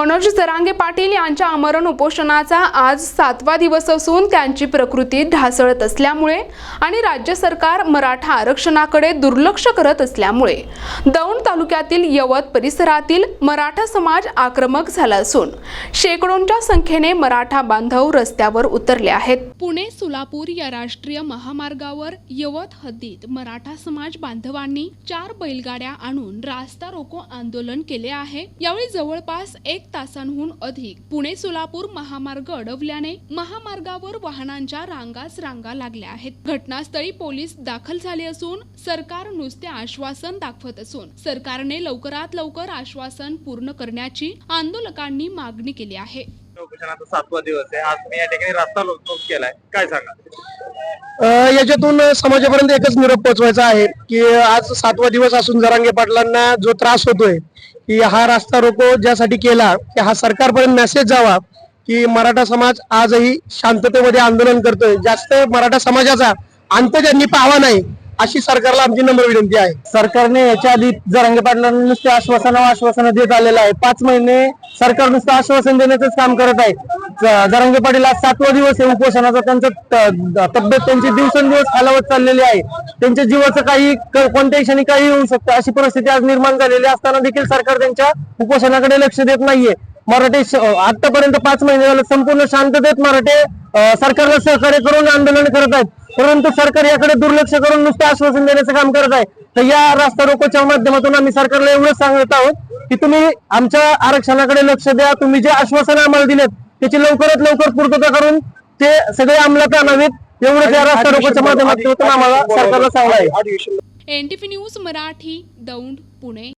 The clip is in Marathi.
मनोज जरांगे पाटील यांच्या आमरण उपोषणाचा आज सातवा दिवस असून त्यांची प्रकृती ढासळत असल्यामुळे आणि राज्य सरकार मराठा आरक्षणाकडे दुर्लक्ष करत असल्यामुळे दौंड तालुक्यातील यवत परिसरातील मराठा समाज आक्रमक झाला असून शेकडोंच्या संख्येने मराठा बांधव रस्त्यावर उतरले आहेत. पुणे सोलापूर या राष्ट्रीय महामार्गावर यवत हद्दीत मराठा समाज बांधवांनी चार बैलगाड्या आणून रास्ता रोको आंदोलन केले आहे. यावेळी जवळपास एक तासांहून अधिक पुणे सोलापूर महामार्ग अडवल्याने महामार्गावर वाहनांच्या रांगाच रांगा लागल्या आहेत. घटनास्थळी पोलीस दाखल झाले असून सरकार नुसते आश्वासन दाखवत असून सरकारने लवकरात लवकर आश्वासन पूर्ण करण्याची आंदोलकांनी मागणी केली आहे. सातवा दिवस आहे. आज मी या ठिकाणी रस्ता रोको केलाय. काय सांगा अ, याच्यातून समाजापर्यंत एकच निरोप पोहोचवायचा आहे की आज सातवा दिवस असून जरांगे पाटलांना जो त्रास होतोय की हा रास्ता रोको ज्यासाठी केला की हा सरकारपर्यंत मेसेज जावा की मराठा समाज आजही शांततेमध्ये आंदोलन करतोय. जास्त मराठा समाजाचा अंत त्यांनी पाहावा नाही अशी सरकारला आमची नम्र विनंती आहे. सरकारने याच्या आधी जरांगे पाटलांना नुसते आश्वासन आश्वासन देत आलेलं आहे. पाच महिने सरकार नुसतं आश्वासन देण्याचंच काम करत आहे. जरांगे पाटील आज सातवा दिवस आहे उपोषणाचा. त्यांचं तब्येत त्यांची दिवसेंदिवस खालावत चाललेली आहे. त्यांच्या जीवाचं काही कोणत्याही क्षणी काही होऊ शकतं. अशी परिस्थिती आज निर्माण झालेली असताना देखील सरकार त्यांच्या उपोषणाकडे लक्ष देत नाहीये. मराठे आतापर्यंत पाच महिने झाले. संपूर्ण शांततेत मराठे सरकारला सहकार्य करून आंदोलन करत आहेत. परंतु सरकार याकडे दुर्लक्ष करून नुसते आश्वासन देण्याचं काम करत आहे. तर या रास्ता रोकोच्या माध्यमातून आम्ही सरकारला एवढंच सांगत आहोत की तुम्ही आमच्या आरक्षणाकडे लक्ष द्या. तुम्ही जे आश्वासन आम्हाला दिलेत त्याची लवकरात लवकर पूर्तता करून ते सगळे अंमलात आणावेत. एवढंच या रास्ता रोकोच्या माध्यमातून आम्हाला सरकारला सांगलं आहे. NTP news Marathi Daund Pune.